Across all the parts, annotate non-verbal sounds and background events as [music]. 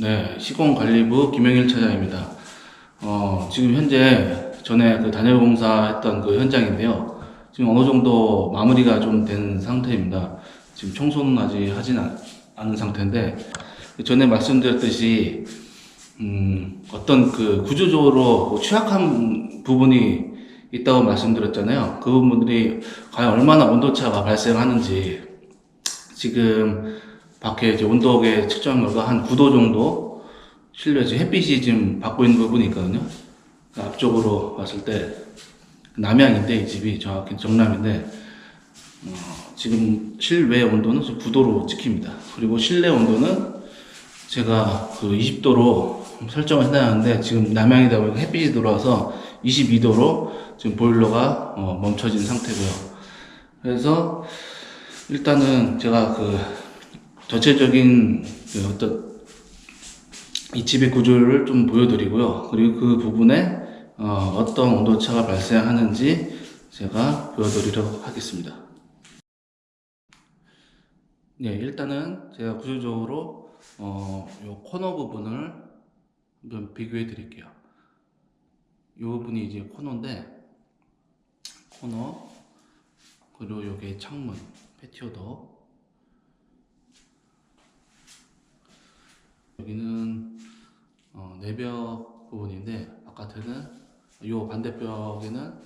네, 시공관리부 김영일 차장입니다. 어, 지금 현재 전에 그 단열 공사했던 그 현장인데요. 지금 어느 정도 마무리가 좀 된 상태입니다. 지금 청소는 아직 하진 않- 않은 상태인데 전에 말씀드렸듯이 음, 어떤 그 구조적으로 취약한 부분이 있다고 말씀드렸잖아요. 그 부분들이 과연 얼마나 온도차가 발생하는지 지금 밖에 이제 온도계 측정 결과 한 9도 정도 실내 지금 햇빛이 지금 받고 있는 부분이 있거든요. 그 앞쪽으로 봤을 때 남향인데 이 집이 정확히 정남인데 어, 지금 실외 온도는 지금 9도로 찍힙니다. 그리고 실내 온도는 제가 그 20도로 설정을 해놨는데 지금 남향이다 보니까 햇빛이 들어와서 22도로 지금 보일러가 어, 멈춰진 상태고요. 그래서 일단은 제가 그 전체적인 그 어떤 이 집의 구조를 좀 보여드리고요. 그리고 그 부분에 어, 어떤 온도차가 발생하는지 제가 보여드리도록 하겠습니다. 네, 일단은 제가 구조적으로 어, 요 코너 부분을 한번 비교해 드릴게요. 이 부분이 이제 코너인데 코너 그리고 요게 창문 패티오도 여기는 어, 내벽 부분인데 바깥에는 요 반대벽에는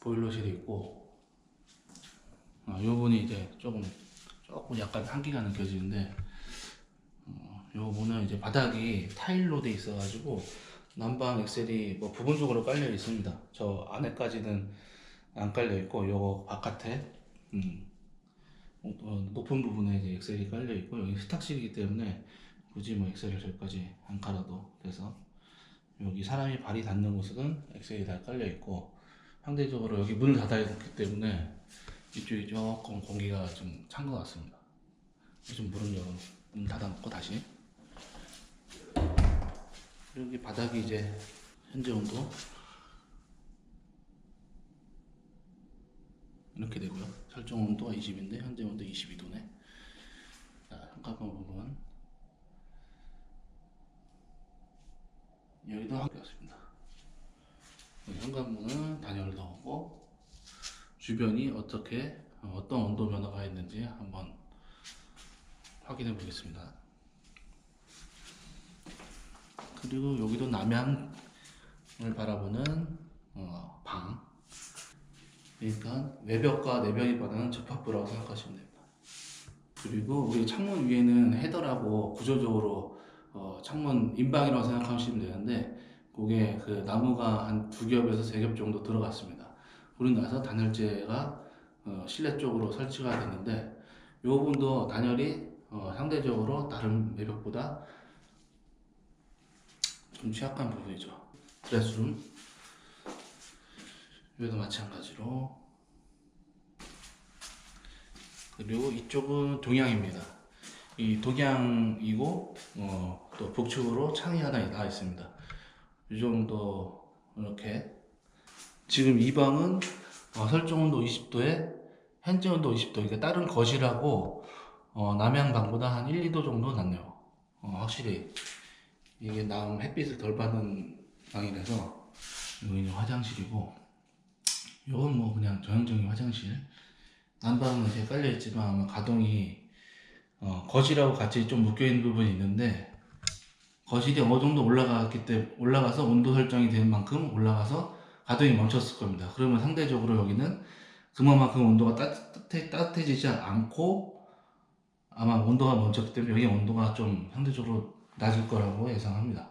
보일러실이 있고 어, 요 부분이 이제 조금 조금 약간 한기가 느껴지는데 어, 요 부분은 이제 바닥이 타일로 돼 있어 가지고 난방 엑셀이 뭐 부분적으로 깔려 있습니다. 저 안에까지는 안 깔려 있고 요거 바깥에 음, 어, 높은 부분에 이제 엑셀이 깔려 있고 여기 세탁실이기 때문에 굳이 뭐 엑셀을 저기까지 안 깔아도 돼서 여기 사람이 발이 닿는 곳은 엑셀이 다 깔려 있고 상대적으로 여기 문을 닫아 있기 때문에 이쪽이 조금 공기가 좀 찬 것 같습니다. 좀 문을 열어 문 닫아놓고 다시 여기 바닥이 이제 현재 온도 이렇게 되고요. 설정 온도가 20인데 현재 온도 22도네. 자, 현관문 부분 여기도 한개였습니다. 현관문은 단열을 넣었고 주변이 어떻게 어, 어떤 온도 변화가 있는지 한번 확인해 보겠습니다. 그리고 여기도 남향을 바라보는 어, 방. 그러니까 외벽과 내벽이 바라는 접합부라고 생각하시면 됩니다. 그리고 우리 창문 위에는 헤더라고 구조적으로 어, 창문 인방이라고 생각하시면 되는데 그게 그 나무가 한 두 겹에서 세 겹 정도 들어갔습니다. 그러고 나서 단열재가 어, 실내 쪽으로 설치가 됐는데 이 부분도 단열이 어, 상대적으로 다른 외벽보다 좀 취약한 부분이죠. 드레스룸 여기도 마찬가지로 그리고 이쪽은 동양입니다. 이 동양이고 어, 또 북측으로 창이 하나 나와 있습니다. 이 정도 이렇게 지금 이 방은 어, 설정 온도 20도에 현재 온도 20도 그러니까 다른 거실하고 어, 남향 방보다 한 1, 2도 정도 낫네요. 어, 확실히 이게 남 햇빛을 덜 받는 방이라서 여기는 화장실이고 이건 뭐 그냥 전형적인 화장실 난방은 이제 깔려 있지만 아마 가동이 어, 거실하고 같이 좀 묶여 있는 부분이 있는데 거실이 어느 정도 올라갔기 때문에 올라가서 온도 설정이 된 만큼 올라가서 가동이 멈췄을 겁니다. 그러면 상대적으로 여기는 그만큼 온도가 따뜻해, 따뜻해지지 않고 아마 온도가 멈췄기 때문에 여기 온도가 좀 상대적으로 낮을 거라고 예상합니다.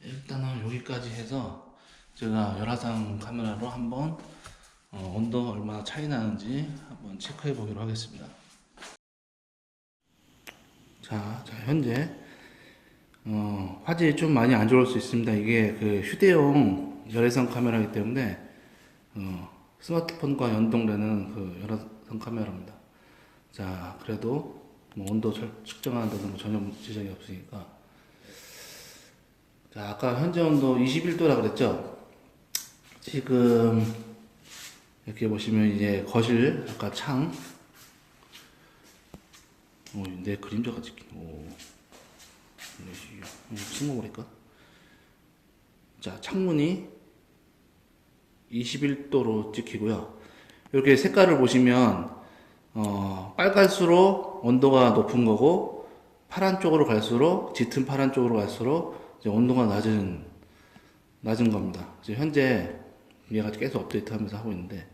일단은 여기까지 해서 제가 열화상 카메라로 한번 어, 온도 얼마나 차이 나는지 한번 체크해 보기로 하겠습니다. 자, 자 현재 어, 화질이 좀 많이 안 좋을 수 있습니다. 이게 그 휴대용 열외선 카메라이기 때문에 어, 스마트폰과 연동되는 그 열화선 카메라입니다. 자, 그래도 뭐 온도 데는 뭐 전혀 지장이 없으니까. 자, 아까 현재 온도 21도라 그랬죠? 지금 이렇게 보시면 이제 거실 아까 창 오, 내 그림자가 찍힌. 오. 숨어버릴까? 자, 창문이 21도로 찍히고요. 이렇게 색깔을 보시면 어, 빨갈수록 온도가 높은 거고 파란 쪽으로 갈수록 짙은 파란 쪽으로 갈수록 온도가 낮은 낮은 겁니다. 현재 얘가 계속 업데이트하면서 하고 있는데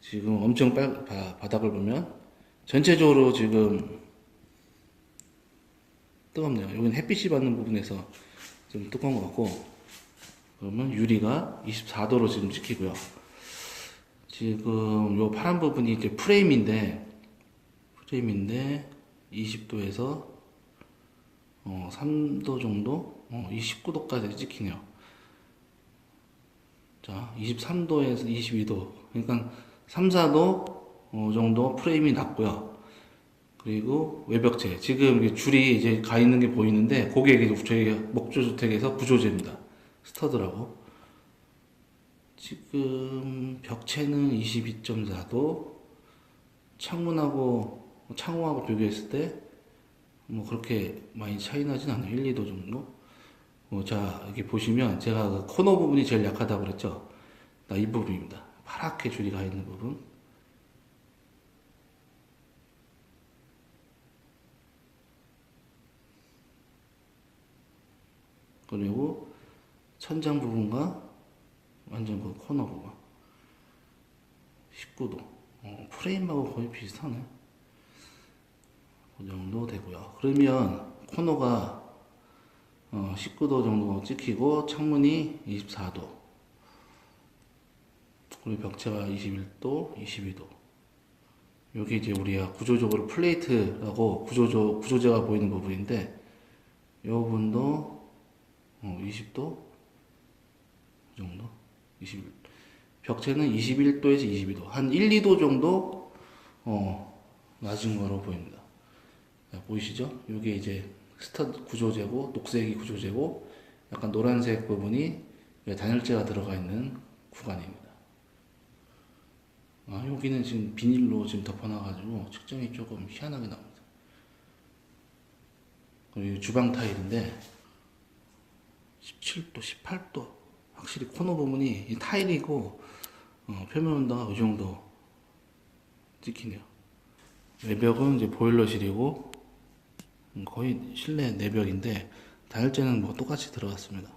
지금 엄청 빨 바, 바닥을 보면 전체적으로 지금 뜨겁네요. 여기는 햇빛이 받는 부분에서 좀 뜨거운 것 같고 그러면 유리가 24도로 지금 찍히고요. 지금 요 파란 부분이 이제 프레임인데 프레임인데 20도에서 어 3도 정도 어 29도까지 찍히네요. 자 23도에서 22도 그러니까 3, 4도 어 정도 프레임이 낮고요. 그리고 외벽재 지금 줄이 이제 가 있는 게 보이는데 그게 이제 저희 목조주택에서 구조재입니다. 스터드라고. 지금 벽체는 22.4도, 창문하고 창호하고 비교했을 때 뭐 그렇게 많이 차이 나진 않아요. 1, 2도 정도. 어, 자 여기 보시면 제가 그 코너 부분이 제일 약하다고 그랬죠. 나이 부분입니다. 파랗게 줄이 가 있는 부분. 그리고 천장 부분과 완전 그 코너 부분 19도 어, 프레임하고 거의 비슷하네 그 정도 되고요 그러면 코너가 어, 19도 정도 찍히고 창문이 24도 그리고 벽체가 21도 22도 여기 이제 우리가 구조적으로 플레이트라고 구조조, 구조재가 보이는 부분인데 이 부분도 어, 20도 이 정도 21 벽체는 21도에서 22도 한 1, 2도 정도 어, 낮은 거로 보입니다. 자, 보이시죠? 이게 이제 스타트 구조재고 녹색이 구조재고 약간 노란색 부분이 단열재가 들어가 있는 구간입니다. 아, 여기는 지금 비닐로 지금 덮어놔가지고 측정이 조금 희한하게 나옵니다. 그리고 주방 타일인데 17도, 18도. 확실히 코너 부분이 이 타일이고 어, 표면 온도가 이 정도 찍히네요. 외벽은 이제 보일러실이고 음, 거의 실내 내벽인데 다혈재는 뭐 똑같이 들어갔습니다.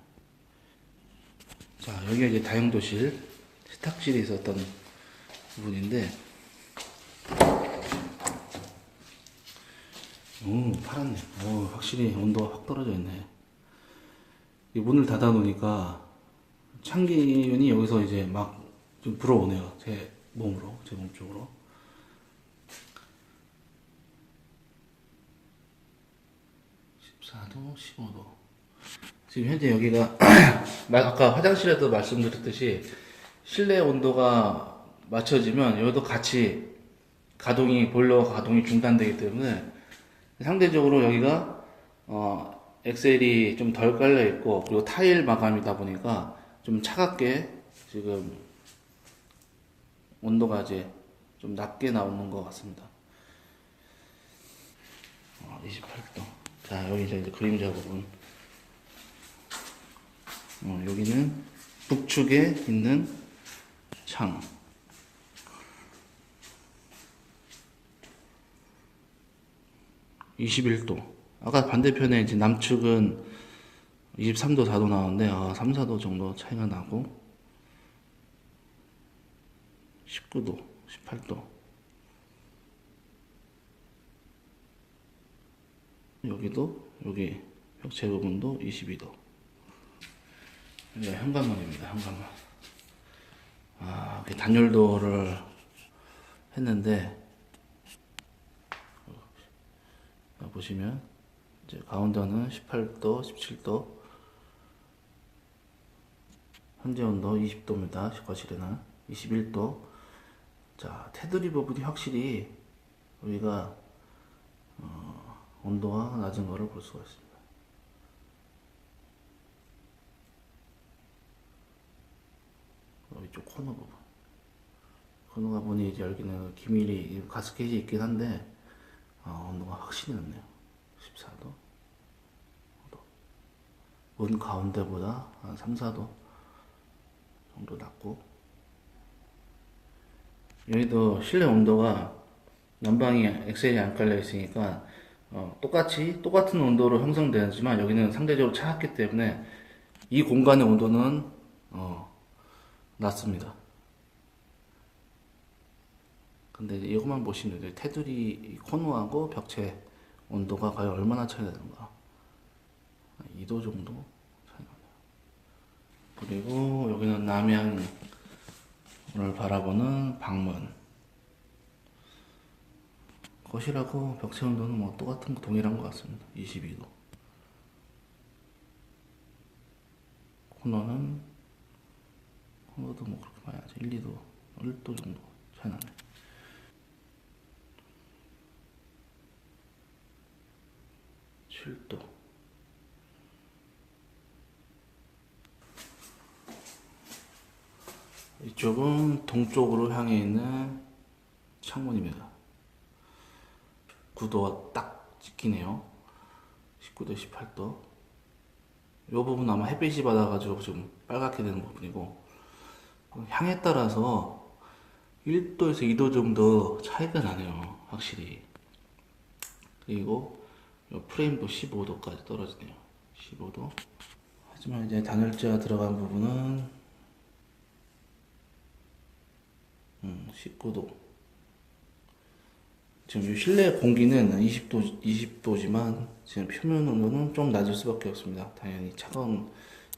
자 여기가 이제 다용도실 세탁실이 있었던 부분인데 오 파랗네. 오 확실히 온도가 확 떨어져 있네. 이 문을 닫아 놓으니까 참기운이 여기서 이제 막 좀 불어오네요. 제 몸으로, 제 몸 쪽으로. (14도) (15도) 지금 현재 여기가 [clears throat] 아까 화장실에도 말씀드렸듯이 실내 온도가 맞춰지면 여기도 같이 가동이 보일러 가동이 중단되기 때문에 상대적으로 여기가 어 엑셀이 좀 덜 깔려 있고 그리고 타일 마감이다 보니까 좀 차갑게 지금 온도가 이제 좀 낮게 나오는 것 같습니다. 어, 28도. 자 여기 이제 그림자 부분. 어, 여기는 북측에 있는 창. (21도) 아까 반대편에 이제 남측은 23도 4도 나오는데 아, 3, 4도 정도 차이가 나고 19도 18도 여기도 여기 벽체 부분도 22도 네, 현관문입니다 현관문 아 단열도를 했는데 어, 보시면 이제 가운데는 18도 17도 현재 온도 20도입니다. 거실에는 21도. 자, 테두리 부분이 확실히 우리가 어, 온도가 낮은 거를 볼 수가 있습니다. 어, 이쪽 코너 부분. 코너가 문이 이제 열기는 기밀이 가스켓이 있긴 한데 아, 온도가 확실히 낮네요. 14도. 문 가운데보다 한 3, 4도 정도 낮고 여기도 실내 온도가 난방이 엑셀이 안 깔려 있으니까 어, 똑같이 똑같은 온도로 형성되지만 여기는 상대적으로 차갑기 때문에 이 공간의 온도는 어, 낮습니다. 근데 이것만 보시면. 테두리 이 코너하고 벽체 온도가 과연 얼마나 차이가 나는가? 2도 정도 차이 나네요. 그리고 여기는 남양을 바라보는 방문. 거실하고 벽체 온도는 뭐 똑같은 거 동일한 것 같습니다. 22도. 코너는 코너도 뭐 그렇게 많이 하죠. 1, 2도, 1도 정도 차이 나네. 칠도 이쪽은 동쪽으로 향해 있는 창문입니다. 구도가 딱 찍히네요. 19도, 18도. 이 부분 아마 햇빛이 받아가지고 좀 빨갛게 되는 부분이고, 향에 따라서 1도에서 2도 정도 차이가 나네요. 확실히. 그리고 이 프레임도 15도까지 떨어지네요. 15도. 하지만 이제 단열재가 들어간 부분은 음, 19도. 지금 이 실내 공기는 20도, 20도지만 지금 표면 온도는 좀 낮을 수밖에 없습니다. 당연히 차가운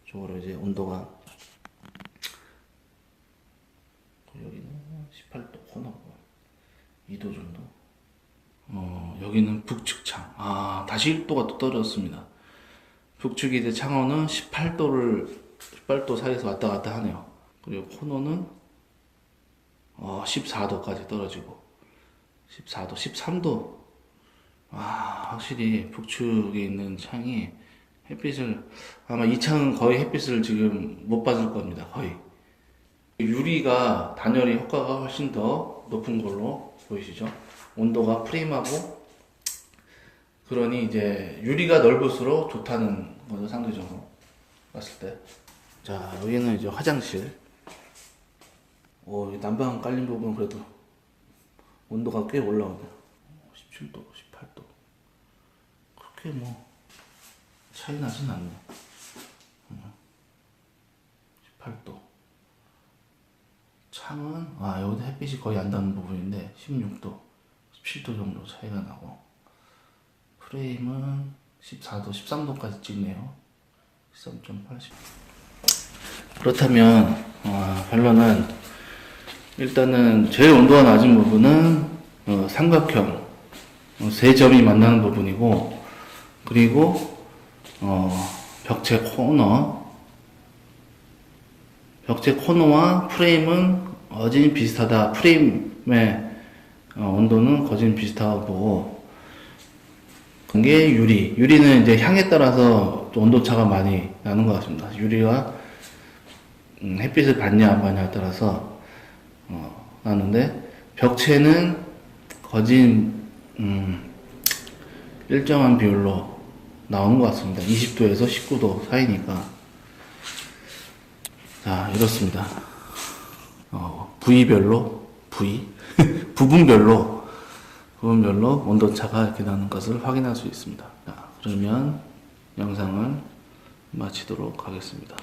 쪽으로 이제 온도가 여기는 18도 코너고 2도 정도. 어, 여기는 북측 창. 아, 다시 1도가 또 떨어졌습니다. 북측이 이제 창호는 18도를 18도 사이에서 왔다 갔다 하네요. 그리고 코너는 어, 14도까지 떨어지고 14도, 13도. 아, 확실히 북측에 있는 창이 햇빛을 아마 이 창은 거의 햇빛을 지금 못 받을 겁니다. 거의. 유리가 단열이 효과가 훨씬 더 높은 걸로 보이시죠? 온도가 프레임하고 그러니 이제 유리가 넓을수록 좋다는 거죠 상대적으로 봤을 때. 자 여기는 이제 화장실. 오, 이 난방 깔린 부분 그래도 온도가 꽤 올라오네요. 17도, 18도. 그렇게 뭐 차이 나진 않네. 18도. 창은 아 여기도 햇빛이 거의 안 닿는 부분인데 16도, 17도 정도 차이가 나고 프레임은 14도, 13도까지 찍네요. 13.80. 그렇다면 어, 결론은 일단은 제일 온도가 낮은 부분은 어, 삼각형 어, 세 점이 만나는 부분이고 그리고 어, 벽체 코너 벽체 코너와 프레임은 어진이 비슷하다. 프레임의 어, 온도는 거진 비슷하고 그게 유리. 유리는 이제 향에 따라서 또 온도차가 많이 나는 것 같습니다. 유리가 음, 햇빛을 받냐 안 받냐에 따라서 어, 나는데 벽체는 거진 음, 일정한 비율로 나오는 것 같습니다. 20도에서 19도 사이니까. 자, 이렇습니다. 어, 부위별로, 부위, [laughs] 부분별로, 부분별로 온도차가 이렇게 나는 것을 확인할 수 있습니다. 자, 그러면 영상을 마치도록 하겠습니다.